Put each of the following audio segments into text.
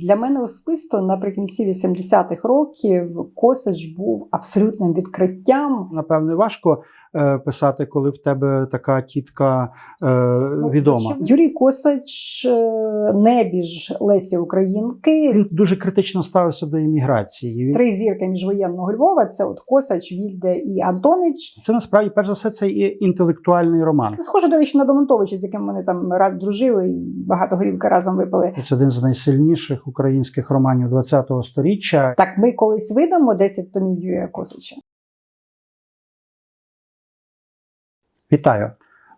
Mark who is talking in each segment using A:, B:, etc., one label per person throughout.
A: Для мене особисто наприкінці 80-х років Косач був абсолютним відкриттям.
B: Напевне, важко писати, коли в тебе така тітка е, відома.
A: Юрій Косач е, небіж Лесі Українки.
B: Він дуже критично ставився до імміграції.
A: Три зірки міжвоєнного Львова це от Косач, Вільде і Антонич.
B: це насправді перш за все це і інтелектуальний роман.
A: Схоже, до речі, на Домонтовича, з яким вони там раз дружили і багато горілки разом випили.
B: Це один з найсильніших українських романів ХХ століття.
A: Так, ми колись видамо 10 томів Юрія Косача.
B: Вітаю!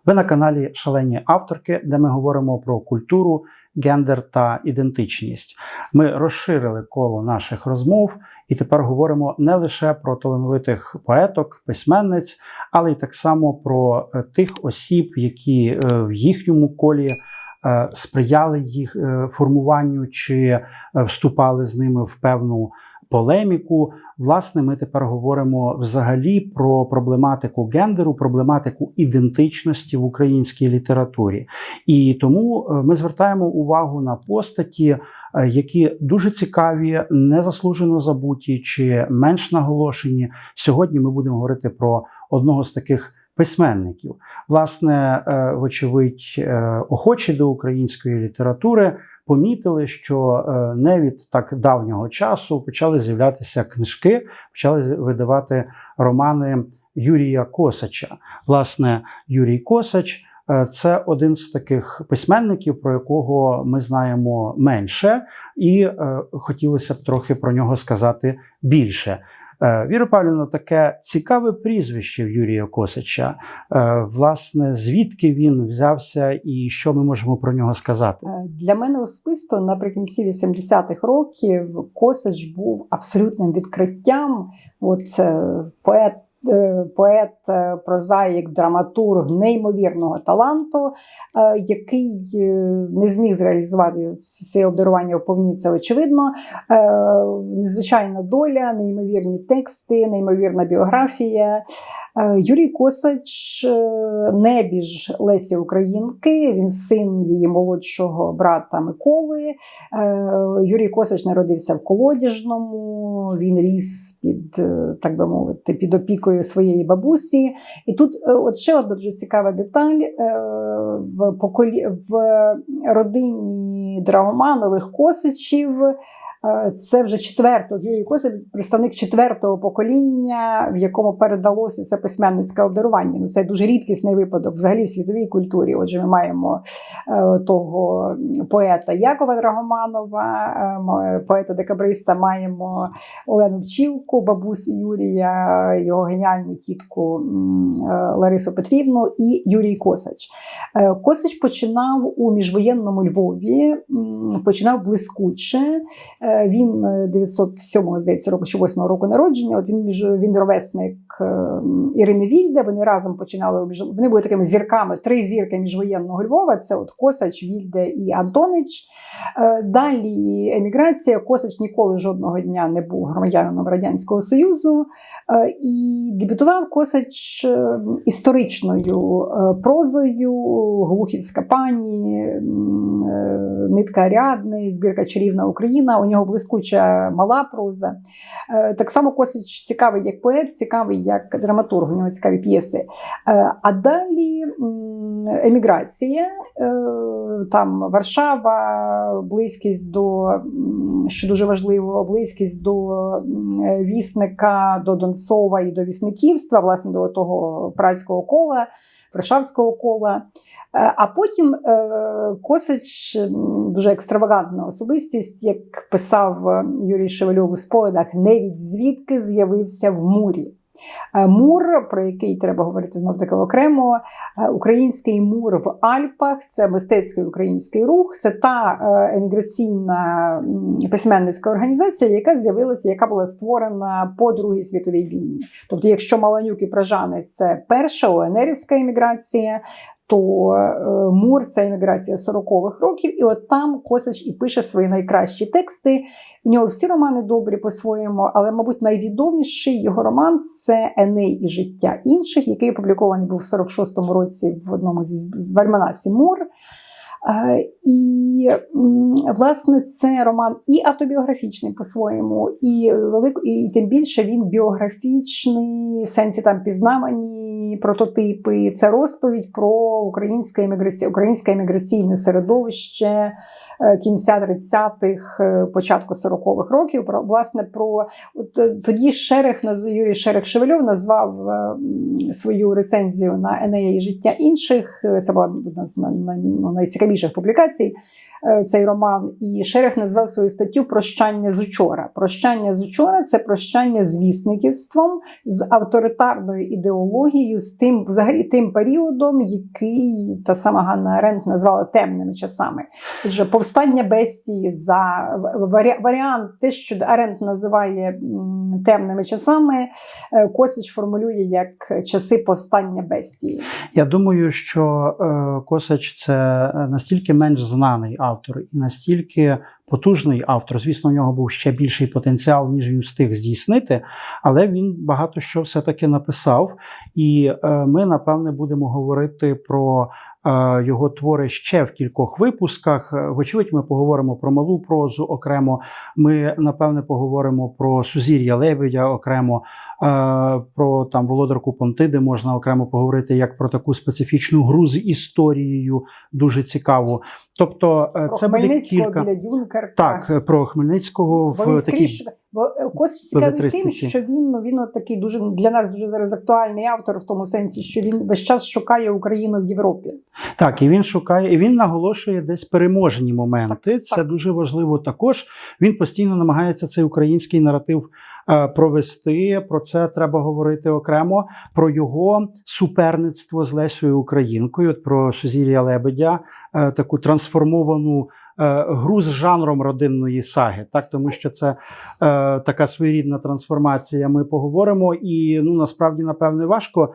B: Ви на каналі Шалені авторки, де ми говоримо про культуру, гендер та ідентичність. Ми розширили коло наших розмов і тепер говоримо не лише про талановитих поеток, письменниць, але й так само про е, тих осіб, які е, в їхньому колі е, сприяли їх формуванню чи вступали з ними в певну полеміку. Власне, ми тепер говоримо взагалі про проблематику гендеру, проблематику ідентичності в українській літературі. І тому е, ми звертаємо увагу на постаті, е, які дуже цікаві, незаслужено забуті чи менш наголошені. Сьогодні ми будемо говорити про одного з таких. Письменників, власне, е, вочевидь, охочі до української літератури помітили, що е, не від так давнього часу почали з'являтися книжки, почали видавати романи Юрія Косача. Власне, Юрій Косач е, це один з таких письменників, про якого ми знаємо менше, і е, хотілося б трохи про нього сказати більше. Е, Віра Павлівна, таке цікаве прізвище в Юрія Косача. Е, Власне, звідки він взявся і що ми можемо про нього сказати?
A: Е, Для мене особисто наприкінці 80-х років Косач був абсолютним відкриттям. От поет. Е, Поет, е, прозаїк, драматург неймовірного таланту, е, який не зміг зреалізувати своє обдарування в повні, це очевидно. Незвичайна доля, неймовірні тексти, неймовірна біографія. Юрій Косач небіж Лесі Українки, він син її молодшого брата Миколи. Юрій Косач народився в Колодяжному, він ріс під, так би мовити, під опікою своєї бабусі. І тут е, от ще одна дуже цікава деталь е, в, поколі... в родині Драгоманових Косачів. Е, Це вже четверто представник четвертого покоління, в якому передалося це письменницьке обдарування. Ну, це дуже рідкісний випадок взагалі в світовій культурі. Отже, ми маємо е, того поета Якова Драгоманова, е, поета декабриста, маємо Олену Пчілку, бабусю Юрія, його геніальну тітку Ларису Петрівну і Юрій Косач. Косач починав у міжвоєнному Львові, починав блискуче. Е, Він е, 907 здається, року чи 8 року народження. От він між він ровесник е, Ірини Вільде. Вони разом починали. Вони були такими зірками, три зірки міжвоєнного Львова. Це от Косач, Вільде і Антонич. Е, Далі еміграція. Косач ніколи жодного дня не був громадянином Радянського Союзу. Е, І дебютував Косач е, історичною е, прозою, Глухівська пані, е, Нитка Аріадни, збірка Чарівна Україна. У нього блискуча мала проза. Е, Так само Косач цікавий як поет, цікавий як драматург, у нього цікаві п'єси. Е, А далі еміграція, е, там Варшава, близькість до, що дуже важливо, близькість до вісника, до Донцова і до вісниківства, власне, до того працького кола, Варшавського кола. Е, А потім е, Косач дуже екстравагантна особистість, як писав е, Юрій Шевельов у спогадах, не від звідки з'явився в мурі. Е, Мур, про який треба говорити знов таки окремо, е, український мур в Альпах це мистецький український рух, це та е, еміграційна письменницька організація, яка з'явилася, яка була створена по Другій світовій війні. Тобто, якщо Маланюк і Пражани це перша ОНРівська еміграція, то е, Мур це еміграція 40-х років, і от там Косач і пише свої найкращі тексти. В нього всі романи добрі по-своєму, але, мабуть, найвідоміший його роман це Еней і життя інших, який опублікований був в 46-му році в одному зі в Альманасі Мур. Е, І власне це роман і автобіографічний по-своєму, і велик, і тим більше він біографічний, в сенсі там пізнавані прототипи. Це розповідь про українське еміграці... українське еміграційне середовище кінця 30-х, е, початку 40-х років. Про власне про е, тоді Шерех Юрій Шерех Шевельов назвав е, свою рецензію на Енея і життя інших. Е, Це була одна з ну, найцікавіших публікацій. Е, Цей роман, і Шерех назвав свою статтю Прощання з учора. Прощання з учора це прощання з вісниківством, з авторитарною ідеологією, з тим, взагалі тим періодом, який та сама Ганна Аренд назвала темними часами. Отже, повстання бестії за варі- варіант, те, що Аренд називає темними часами, е, Косич формулює як часи повстання бестії.
B: Я думаю, що е, Косач це настільки менш знаний автор і настільки потужний автор. Звісно, у нього був ще більший потенціал, ніж він встиг здійснити, але він багато що все-таки написав. І е, ми, напевне, будемо говорити про. Його твори ще в кількох випусках. Е, Вочевидь, ми поговоримо про малу прозу окремо. Ми напевне поговоримо про сузір'я Лебедя окремо, е, про там Володарку Понтиди можна окремо поговорити як про таку специфічну гру з історією, дуже цікаву. Тобто, е,
A: Про
B: це буде кілька
A: біля Дюнкерка.
B: так про Хмельницького
A: Бо
B: в такій
A: бо е, Косич цікавий тим, що він ну він от такий дуже для нас дуже зараз актуальний автор в тому сенсі, що він весь час шукає Україну в Європі.
B: Так, і він шукає, і він наголошує десь переможні моменти.
A: Так,
B: Це
A: так.
B: дуже важливо також. Він постійно намагається цей український наратив е, провести. Про це треба говорити окремо. Про його суперництво з Лесею Українкою, от про Сузір'я Лебедя, е, таку трансформовану. Е, Гру з жанром родинної саги, так тому що це е, така своєрідна трансформація. Ми поговоримо, і ну насправді напевне важко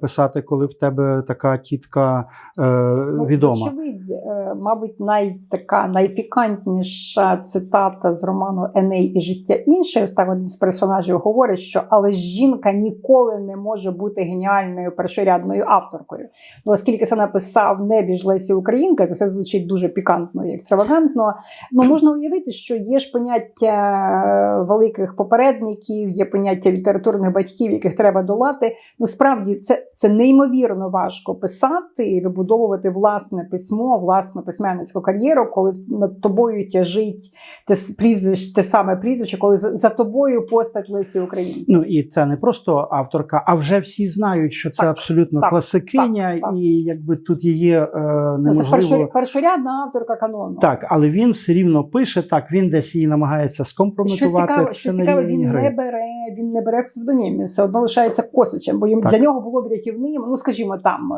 B: писати, коли в тебе така тітка е,
A: Ну,
B: відома.
A: Очевидь, е, мабуть, най, така найпікантніша цитата з роману Еней і життя інших. Там один з персонажів говорить, що але жінка ніколи не може бути геніальною першорядною авторкою. Ну, оскільки це написав небіж Лесі Українка, то це звучить дуже пікантно і екстравагантно. Ну можна уявити, що є ж поняття е, великих попередників, є поняття літературних батьків, яких треба долати. Ну справді це, це неймовірно важко писати і вибудовувати власне письмо, власну письменницьку кар'єру, коли над тобою тяжить те прізвище, те саме прізвище, коли за, за тобою постать Лесі Українки.
B: Ну і це не просто авторка, а вже всі знають, що це
A: Так,
B: абсолютно
A: так,
B: класикиня,
A: так, так.
B: і якби тут її е,
A: Ну, це
B: неможливо.
A: першорядна авторка канону.
B: Так, але він все рівно пише так. Він десь її намагається
A: Що цікаво,
B: це
A: що цікаво, він
B: гри.
A: не бере, він не бере псевдонім, він все одно лишається косичем, бо їм
B: Так.
A: для нього було б рятівним. Ну, скажімо, там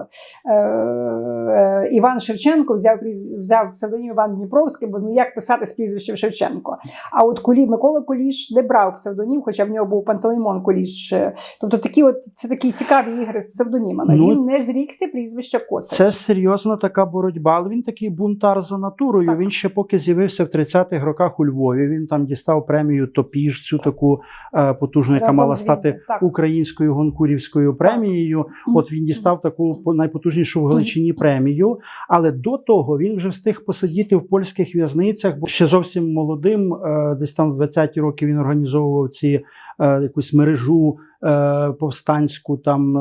A: е, е, Іван Шевченко взяв взяв псевдонім Іван Дніпровський, бо ну як писати з прізвищем Шевченко. А от Кулі Микола Куліш не брав псевдонім, хоча в нього був Пантелеймон Куліш. Е, Тобто такі, от це такі цікаві ігри з псевдонімами.
B: Ну,
A: він не зрікся прізвища Косич.
B: Це серйозна така боротьба, але він такий бунтар за натурою.
A: Так.
B: Він ще поки з'явився в 30-х роках у Львові. Він там дістав премію Топіж, цю таку е, потужну, яка
A: Разом
B: мала стати
A: так.
B: українською гонкурівською премією. От він дістав таку по- найпотужнішу в Галичині премію. Але до того він вже встиг посидіти в польських в'язницях, бо ще зовсім молодим, е, десь там в 20-ті роки він організовував ці. е, Якусь мережу е, повстанську, там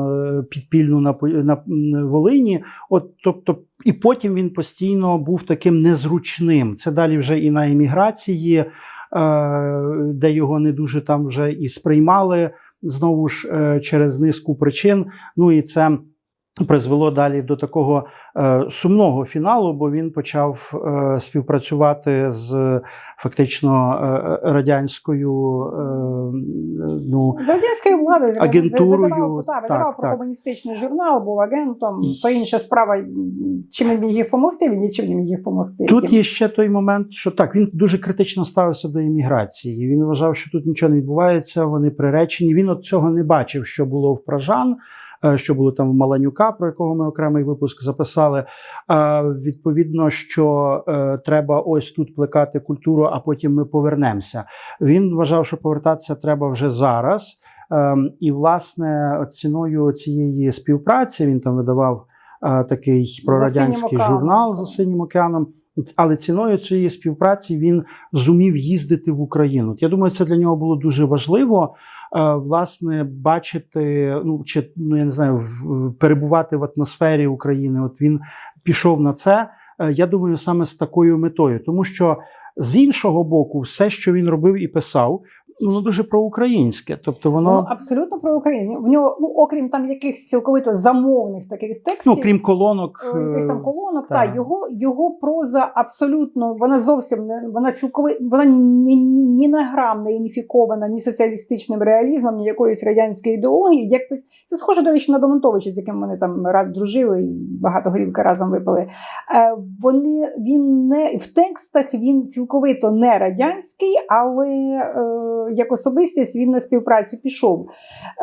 B: підпільну на, на Волині. От, тобто, і потім він постійно був таким незручним. Це далі вже і на еміграції, де його не дуже там вже і сприймали знову ж е, через низку причин. Ну і це призвело далі до такого е, сумного фіналу, бо він почав е, співпрацювати з фактично е, радянською. Е, ну,
A: З радянською владою
B: Агентурою,
A: видавав, та, видавав
B: так, так.
A: пропагандистичний журнал, був агентом. То інша справа, чим він міг їх допомогти, він нічим не міг їх допомогти.
B: Тут є ще той момент, що так, він дуже критично ставився до імміграції. Він вважав, що тут нічого не відбувається, вони приречені. Він от цього не бачив, що було в Пражан, що було там в Маланюка, про якого ми окремий випуск записали. Е, Відповідно, що е, треба ось тут плекати культуру, а потім ми повернемося. Він вважав, що повертатися треба вже зараз. Ем, І, власне, ціною цієї співпраці він там видавав е, такий прорадянський журнал за синім океаном. Але ціною цієї співпраці він зумів їздити в Україну. Я думаю, це для нього було дуже важливо. Е, Власне, бачити, ну чи ну я не знаю, перебувати в атмосфері України. От він пішов на це. е, Я думаю, саме з такою метою, тому що з іншого боку, все, що він робив і писав, воно дуже проукраїнське. Тобто, воно
A: Воно абсолютно про Україну. В нього, ну окрім там якихось цілковито замовних таких текстів.
B: ну крім колонок,
A: е, якихось там
B: е,
A: колонок,
B: так.
A: та його його проза абсолютно вона зовсім не вона цілковито вона ні, ні, на грам не уніфікована ні соціалістичним реалізмом, ні якоюсь радянською ідеологією. Якось це схоже до речі на Домонтовича, з яким вони там раз дружили і багато горілки разом випили. Е, вони він не в текстах він цілковито не радянський, але е, як особистість він на співпрацю пішов.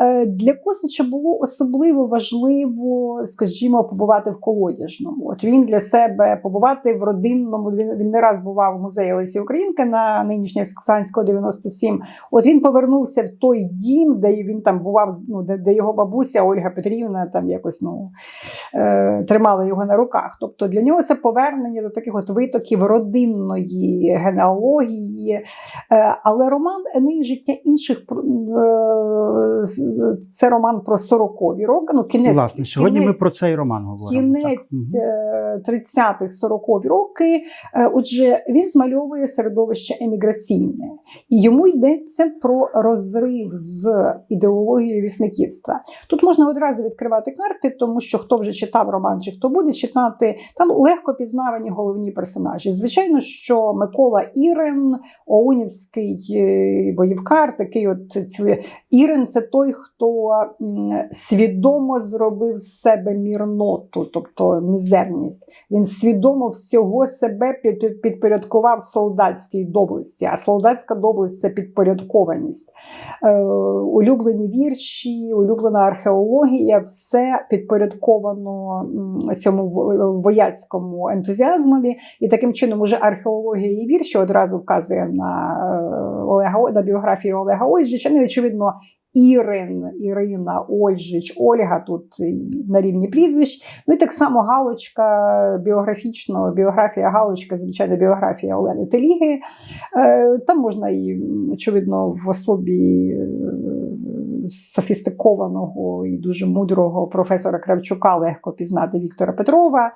A: Е, Для Косича було особливо важливо, скажімо, побувати в колодяжному. От він для себе побувати в родинному. Він, він не раз бував в музеї Лесі Українки на нинішній Саксанського 97. От він повернувся в той дім, де він там бував, ну, де, де його бабуся Ольга Петрівна там якось ну, е, тримала його на руках. Тобто для нього це повернення до таких от витоків родинної генеалогії. Е, але роман Енеї життя інших е, це роман про 40-ві роки. Ну, кінець,
B: власне, сьогодні ми про цей роман говоримо.
A: Кінець
B: так.
A: Е, 30-х, 40-ві роки. Е, Отже, він змальовує середовище еміграційне, і йому йдеться про розрив з ідеологією вісниківства. Тут можна одразу відкривати карти, тому що хто вже читав роман, чи хто буде читати, там легко пізнавані головні персонажі. Звичайно, що Микола Ірен, Оунівський боївкар, такий от Ірен це той, хто свідомо зробив з себе мірноту, тобто мізерність. Він свідомо всього себе підпорядкував солдатській доблесті, а солдатська доблесть це підпорядкованість. Е, улюблені вірші, улюблена археологія, все підпорядковано цьому вояцькому ентузіазмові. І таким чином уже археологія і вірші одразу вказує на е, Олега на біографію Олега Ольжича. Ну, очевидно, Ірин, Ірина, Ольжич, Ольга тут на рівні прізвищ. Ну і так само галочка біографічно, біографія галочка, звичайно, біографія Олени Теліги. Е, Там можна і, очевидно, в особі е, софістикованого і дуже мудрого професора Кравчука легко пізнати Віктора Петрова.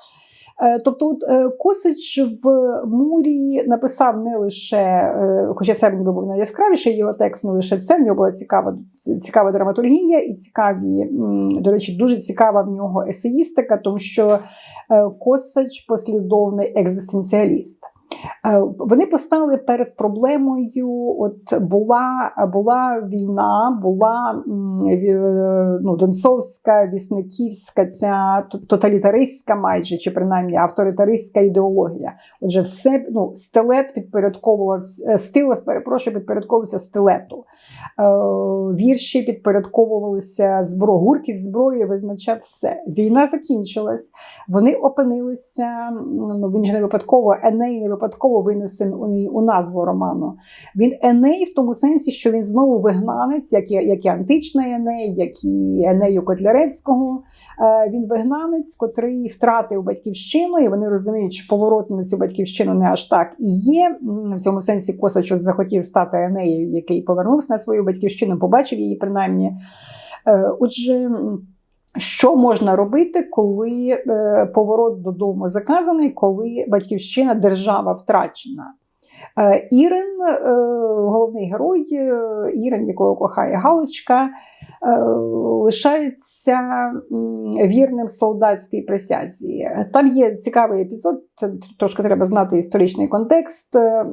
A: Е, Тобто, от, е, Косич в мурі написав не лише, е, хоча це ніби був найяскравіший його текст, не лише це, в нього була цікава, цікава драматургія і цікаві, до речі, дуже цікава в нього есеїстика, тому що Косач послідовний екзистенціаліст. Е, Вони постали перед проблемою. От була, була війна, була ну, Донцовська, Вісниківська, ця тоталітаристська, майже чи принаймні авторитаристська ідеологія. Отже, все ну, стилет підпорядковувався, е, стилос, перепрошую, підпорядковувався стилету. Е, Вірші підпорядковувалися зброї, гуркіт зброї визначав все. Війна закінчилась. Вони опинилися. Ну він ж не випадково Еней не випадково винесен у, у назву роману. Він Еней в тому сенсі, що він знову вигнанець, як і, як і античний Еней, як і Енею Котляревського. Е, Він вигнанець, котрий втратив батьківщину, і вони розуміють, що поворот на цю батьківщину не аж так і є. В цьому сенсі Косач захотів стати Енеєю, який повернувся на свою батьківщину, побачив її принаймні. Е, Отже. Що можна робити, коли е, поворот додому заказаний, коли батьківщина держава втрачена? Е, Ірин, е, головний герой, Ірин, якого кохає Галочка, лишається вірним солдатській присязі. Там є цікавий епізод, трошки треба знати історичний контекст. Е,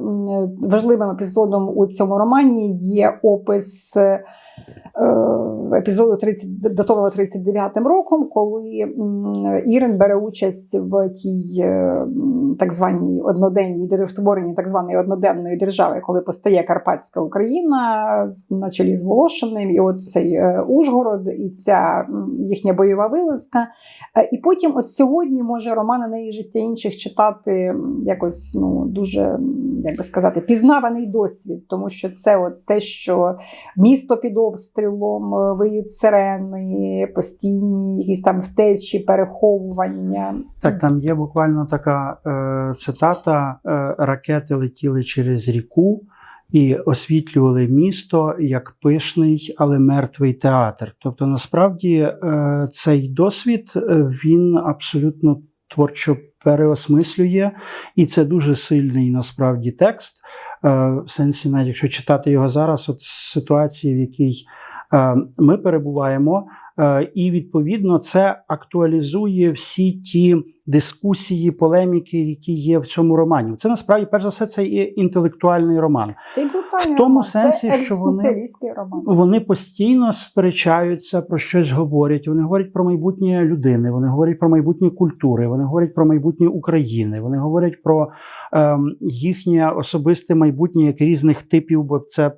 A: Важливим епізодом у цьому романі є опис. е, Епізоду 30, датованого 39-м роком, коли Ірин бере участь в тій е, так званій одноденній в творенні так званої одноденної держави, коли постає Карпатська Україна на чолі з Волошиним, і от цей Ужгород, і ця їхня бойова вилазка. І потім, от сьогодні, може, роман на неї життя інших читати. Читати м, якось ну дуже як би сказати пізнаваний досвід, тому що це от те, що місто під обстрілом, е, виють сирени, постійні якісь там втечі, переховування.
B: Так, там є буквально така е, цитата: е, ракети летіли через ріку і освітлювали місто як пишний, але мертвий театр. Тобто, насправді, е, цей досвід е, він абсолютно творчо переосмислює, і це дуже сильний насправді текст. Е, в сенсі, навіть якщо читати його зараз, от ситуації, в якій е, ми перебуваємо. Е, І відповідно це актуалізує всі ті дискусії, полеміки, які є в цьому романі. Це насправді, перш за все, це є інтелектуальний роман.
A: Це інтелектуальний
B: В тому
A: роман,
B: сенсі,
A: це
B: що вони-
A: роман.
B: Вони постійно сперечаються про щось говорять. Вони говорять про майбутнє людини, вони говорять про майбутнє культури, вони говорять про майбутнє України, вони говорять про ем, їхнє особисте майбутнє як різних типів. Бо це е,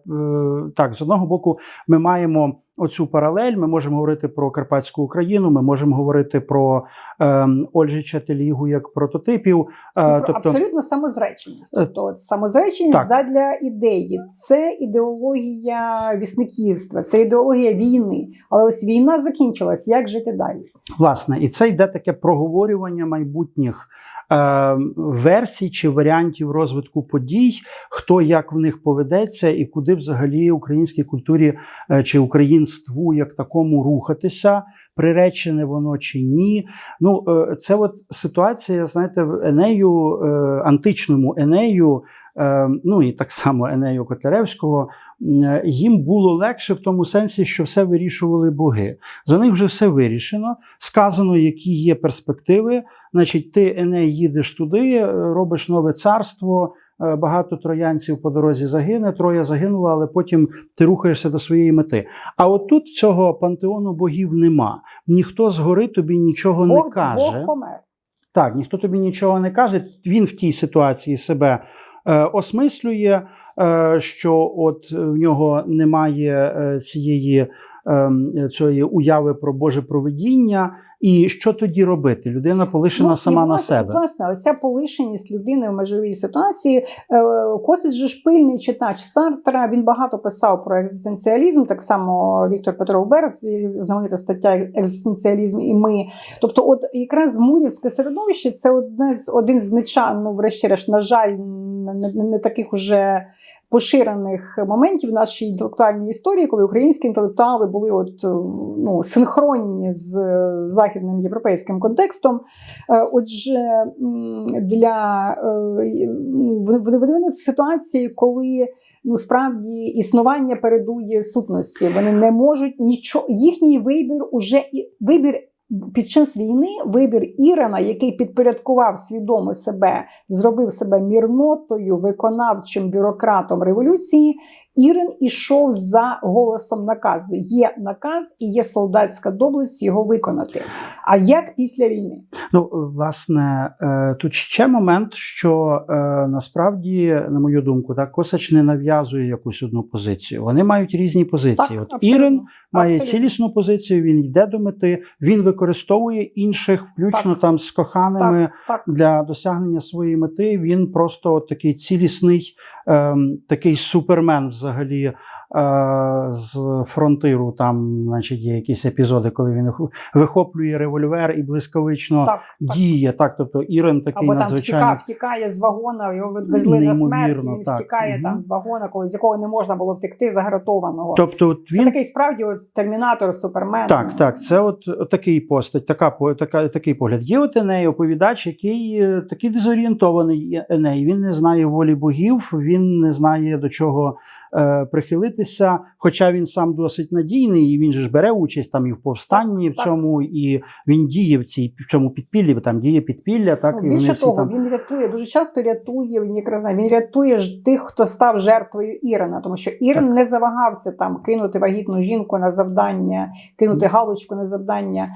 B: так з одного боку, ми маємо. Оцю паралель ми можемо говорити про Карпатську Україну, ми можемо говорити про ем, Ольжича Телігу як прототипів. Е,
A: І абсолютно самозреченість.
B: Е,
A: Тобто от самозреченість
B: так.
A: задля ідеї. Це ідеологія вісниківства, це ідеологія війни. Але ось війна закінчилась. Як жити далі?
B: Власне, і це йде таке проговорювання майбутніх е, версій чи варіантів розвитку подій, хто як в них поведеться, і куди взагалі українській культурі чи українству як такому рухатися. Приречене воно чи ні. Ну, е, це от ситуація, знаєте, в Енею, е, античному Енею, е, ну і так само Енею Котляревського, їм було легше в тому сенсі, що все вирішували боги. За них вже все вирішено. Сказано, які є перспективи. Значить, ти Еней їдеш туди, робиш нове царство. Е, Багато троянців по дорозі загине, троє загинуло, але потім ти рухаєшся до своєї мети. А отут цього пантеону богів нема. Ніхто згори тобі нічого не каже.
A: Бог помер.
B: Так, ніхто тобі нічого не каже. Він в тій ситуації себе е, осмислює, е, що от в нього немає е, цієї е, цієї уяви про Боже провидіння. І що тоді робити? Людина полишена
A: Ну,
B: сама
A: і,
B: на
A: власне,
B: себе.
A: Власне, оця полишеність людини в межовій ситуації. Е, Косич же ж пильний читач Сартра. Він багато писав про екзистенціалізм. Так само Віктор Петров Берез, знаменита стаття Екзистенціалізм і ми. Тобто, от якраз мурівське середовище це одне з один з неча, ну, врешті-решт, на жаль, не, не, не таких уже. Поширених моментів в нашій інтелектуальній історії, коли українські інтелектуали були от е, ну синхронні з е, західним європейським контекстом. Е, Отже, для вони вони в ситуації, коли ну справді існування передує сутності. Вони не можуть нічого. Їхній вибір уже і вибір. Під час війни вибір Ірена, який підпорядкував свідомо себе, зробив себе мірнотою, виконавчим бюрократом революції. Іран ішов за голосом наказу. Є наказ і є солдатська доблесть його виконати. А як після війни?
B: Ну, власне, е, тут ще момент, що е, насправді, на мою думку, так Косач не нав'язує якусь одну позицію. Вони мають різні позиції. От
A: абсолютно.
B: Ірин має
A: Абсолютно.
B: цілісну позицію, він йде до мети, він використовує інших, включно
A: Так.
B: там з коханими
A: Так,
B: для досягнення своєї мети. Він просто от такий цілісний, такий супермен взагалі. Е, З фронтиру там, значить, є якісь епізоди, коли він вихоплює револьвер і блискавично
A: так,
B: діє. Так, тобто Ірен такий
A: Або там
B: надзвичайно
A: втікає, з вагона, його везли на смерть, він
B: так.
A: втікає
B: Мгм.
A: там з вагона, коли з якого не можна було втекти, загратованого.
B: Тобто, от
A: Це
B: він
A: такий справді от, термінатор, супермен.
B: так, так, це от, от такий постать, така така, такий погляд. Є от Еней, оповідач, який е, такий дезорієнтований Еней. Він не знає волі богів, він не знає до чого. Е, Прихилитися, хоча він сам досить надійний, і він же ж бере участь там і в повстанні в цьому, і він діє в цій в цьому підпіллі, бо там діє підпілля, так
A: Ну,
B: і
A: більше
B: вони всі
A: того,
B: там
A: він рятує дуже часто рятує він якраз він рятує ж тих, хто став жертвою Ірина, тому що Ірин
B: Так.
A: не завагався там кинути вагітну жінку на завдання, кинути галочку на завдання.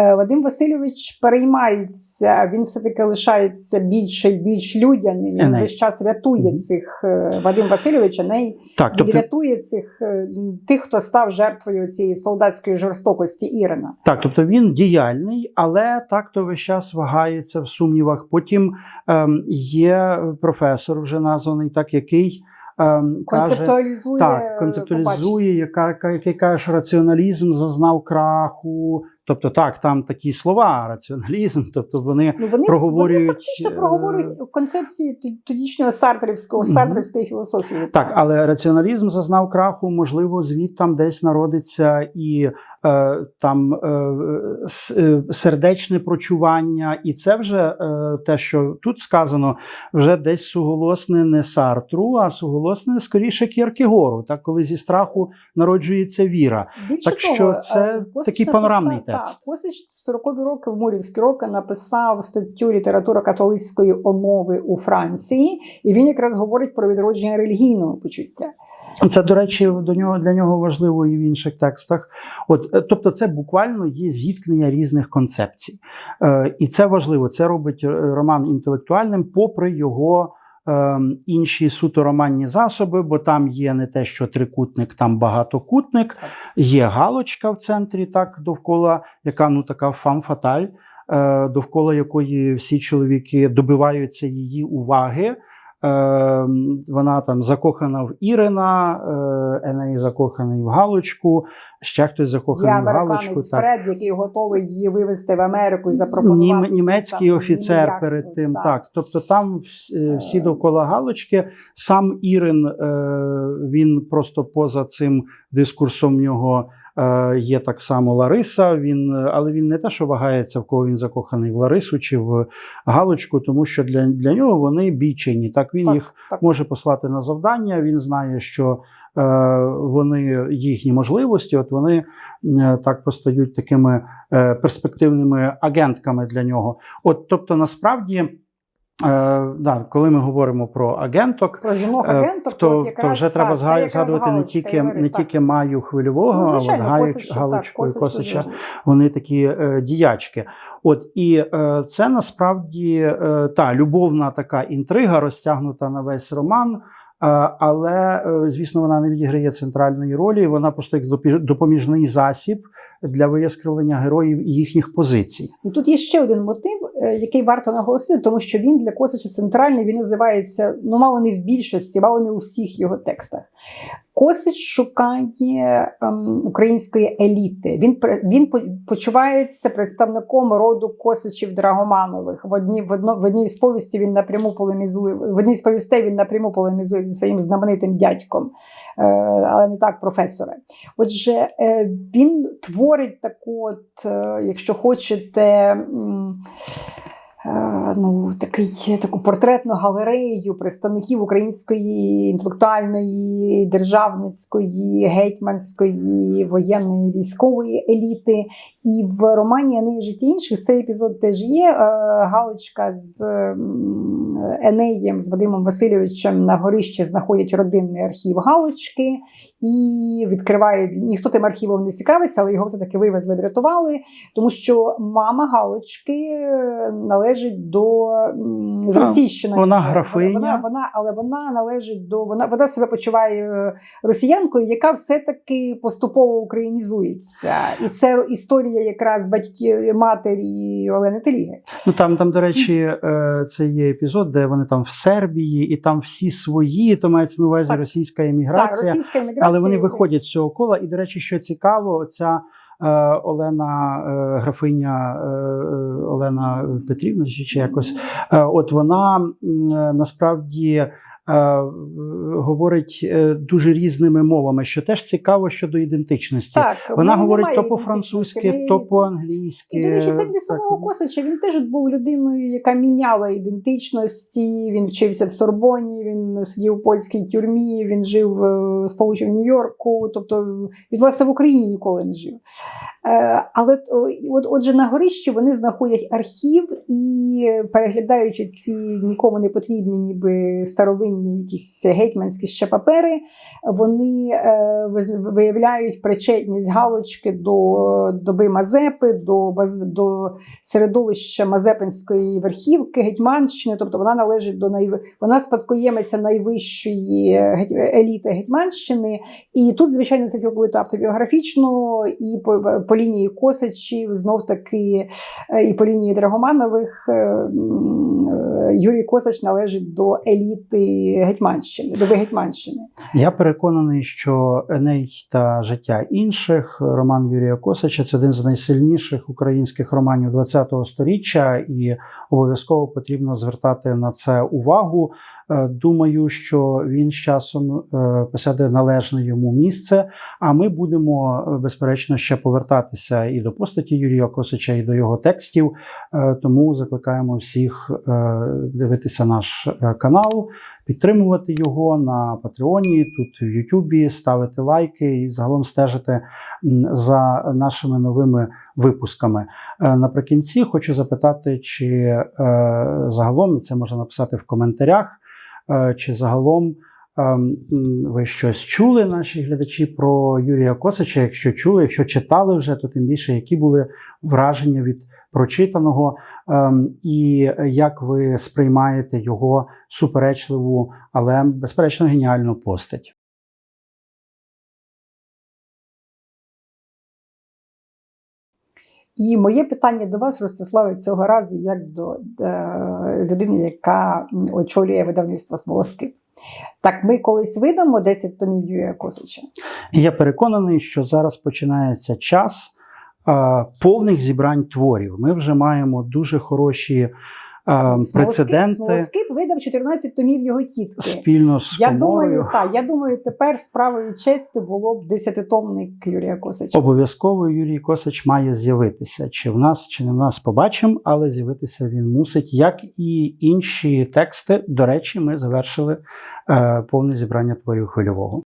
A: Е, Вадим Васильович переймається. Він все таки лишається більше і більш людяним. Він весь час рятує
B: Мгм.
A: цих е, Вадим Васильович, Еней.
B: Так, тобто,
A: рятує цих е, тих, хто став жертвою цієї солдатської жорстокості Ірина.
B: так, тобто він діяльний, але так то весь час вагається в сумнівах. Потім ем, є професор, вже названий, так, який ем, каже.
A: Концептуалізує
B: Так, концептуалізує, яка, яка- який каже, що раціоналізм зазнав краху. Тобто, так, там такі слова, раціоналізм, тобто вони
A: Ну, вони,
B: проговорюють,
A: вони фактично
B: е,
A: проговорюють концепції т- тодішнього сартрівського
B: mm
A: -hmm. філософії.
B: так, але раціоналізм зазнав краху, можливо, звідтам десь народиться і е, там е, е, сердечне прочування, і це вже е, те, що тут сказано, вже десь суголосне не Сартру, а суголосне скоріше Кierkegaard, так, коли зі страху народжується віра.
A: Більше
B: Так
A: того,
B: що це
A: е,
B: такий
A: написав-
B: панорамний текст.
A: Так, Косич в 40-ві роки, в Мурівські роки, написав статтю література католицької омови у Франції, і він якраз говорить про відродження релігійного почуття.
B: Це, до речі, до нього для нього важливо і в інших текстах. От, е, тобто, це буквально є зіткнення різних концепцій. Е, і це важливо. Це робить е, роман інтелектуальним, попри його е, інші суто романні засоби, бо там є не те, що трикутник, там багатокутник,
A: Так.
B: є галочка в центрі, так довкола, яка ну така фам-фаталь, е, довкола якої всі чоловіки добиваються її уваги. Е, вона там закохана в Ірина, е, Еней закоханий в Галочку, ще хтось закоханий в Галочку. Так.
A: Фред, який готовий її вивезти в Америку і запропонувати.
B: Нім, німецький
A: там,
B: офіцер
A: ніяк-
B: перед тим.
A: так.
B: Так. Тобто там е, всі довкола Галочки. Сам Ірин, е, він просто поза цим дискурсом в нього. Е, Є так само Лариса, він, е, але він не те, що вагається, в кого він закоханий в Ларису чи в Галочку, тому що для, для нього вони бійчині. Так він
A: Так,
B: їх
A: так.
B: може послати на завдання. Він знає, що е, вони їхні можливості, от вони е, так постають такими е, перспективними агентками для нього. От, тобто, насправді. Е, да, коли ми говоримо про агенток,
A: Про жінок
B: е,
A: агенток,
B: то,
A: от
B: то
A: якраз,
B: вже треба
A: так, це
B: зга-
A: якраз
B: не тільки,
A: Ігоря,
B: не тільки Маю Хвильового,
A: Ну,
B: а от
A: звичайно,
B: Гаю,
A: Косич, так,
B: і Косича. Вони такі е, діячки. От і е, це насправді е, та любовна така інтрига, розтягнута на весь роман. е, Але, е, звісно, вона не відіграє центральної ролі. Вона просто як допоміжний засіб для вияскравлення героїв і їхніх позицій.
A: Тут є ще один мотив, е, який варто наголосити, тому що він для Косича центральний, він називається ну мало не в більшості, мало не у всіх його текстах. Косич шукає ем, української еліти. Він він почувається представником роду Косичів Драгоманових. В одній в одно в одній з повісті він напряму полемізує. В одній з повістей він напряму полемізує зі своїм знаменитим дядьком, е, але не так професора. Отже, е, він творить таку, от, е, якщо хочете. м, Ну, такий, таку портретну галерею представників української інтелектуальної, державницької, гетьманської, воєнної військової еліти. І в романі «Енеї житті інших цей епізод теж є. Е, Галочка з Енеєм, з Вадимом Васильовичем на горищі знаходять родинний архів Галочки і відкривають. Ніхто тим архівом не цікавиться, але його все-таки вивезли, врятували, тому що мама Галочки е, належить до Російщини.
B: вона графиня.
A: вона, вона, але вона належить до вона, вона себе почуває е, росіянкою, яка все-таки поступово українізується. І це історія якраз батьків матері Олени Теліги.
B: Ну там, там, до речі, е, це є епізод, де вони там в Сербії, і там всі свої, то мається на увазі
A: Так.
B: російська
A: Так,
B: еміграція.
A: російська еміграція.
B: Але вони виходять з цього кола. І, до речі, що цікаво, ця е, Олена е, графиня е, Олена Петрівна, чи, якось, от вона насправді. Е, Говорить е, дуже різними мовами, що теж цікаво щодо ідентичності.
A: Так,
B: Вона говорить то по-французьки, то по-англійськи.
A: І, до речі, це для самого Косича. Він теж був людиною, яка міняла ідентичності. Він вчився в Сорбоні, він сидів у польській тюрмі, він жив е, сполучив в Нью-Йорку. Тобто він власне в Україні ніколи не жив. Е, Але от, отже, на горищі вони знаходять архів і переглядаючи ці нікому не потрібні, ніби старовинні якісь гетьманські ще папери, вони е, виявляють причетність галочки до доби Мазепи, до, до середовища Мазепинської верхівки Гетьманщини, тобто вона належить до найв... вона спадкоємиця найвищої геть- еліти Гетьманщини. І тут, звичайно, це цілковито автобіографічно, і по, лінії Косачів, знов таки, е, і по лінії Драгоманових е, е, Юрій Косач належить до еліти Гетьманщини, доби Гетьманщини.
B: Я переконаний, що Еней та життя інших роман Юрія Косача це один з найсильніших українських романів ХХ століття, і обов'язково потрібно звертати на це увагу. Е, Думаю, що він з часом е, посяде належне йому місце. А ми будемо е, безперечно ще повертатися і до постаті Юрія Косача, і до його текстів. Тому закликаємо всіх дивитися наш канал підтримувати його на Патреоні, тут в Ютубі, ставити лайки і загалом стежити за нашими новими випусками. Наприкінці хочу запитати, чи загалом і це можна написати в коментарях, чи загалом. ем, Ви щось чули, наші глядачі, про Юрія Косича. Якщо чули, якщо читали вже, то тим більше, які були враження від прочитаного, ем, і як ви сприймаєте його суперечливу, але безперечно геніальну постать.
A: І моє питання до вас, Ростиславе, цього разу, як до е, людини, яка очолює видавництво смолоски. Так, ми колись видамо 10 томів Юрія Косача.
B: Я переконаний, що зараз починається час е, повних зібрань творів. Ми вже маємо дуже хороші прецеденти
A: Смолоскип видав 14 томів його тітки.
B: спільно з
A: Я
B: коморою.
A: думаю, так, я думаю, тепер справою честі було б десятитомник Юрія Косача.
B: Обов'язково Юрій Косач має з'явитися. Чи в нас, чи не в нас побачимо, але з'явитися він мусить, як і інші тексти. До речі, ми завершили е, повне зібрання творів хвильового.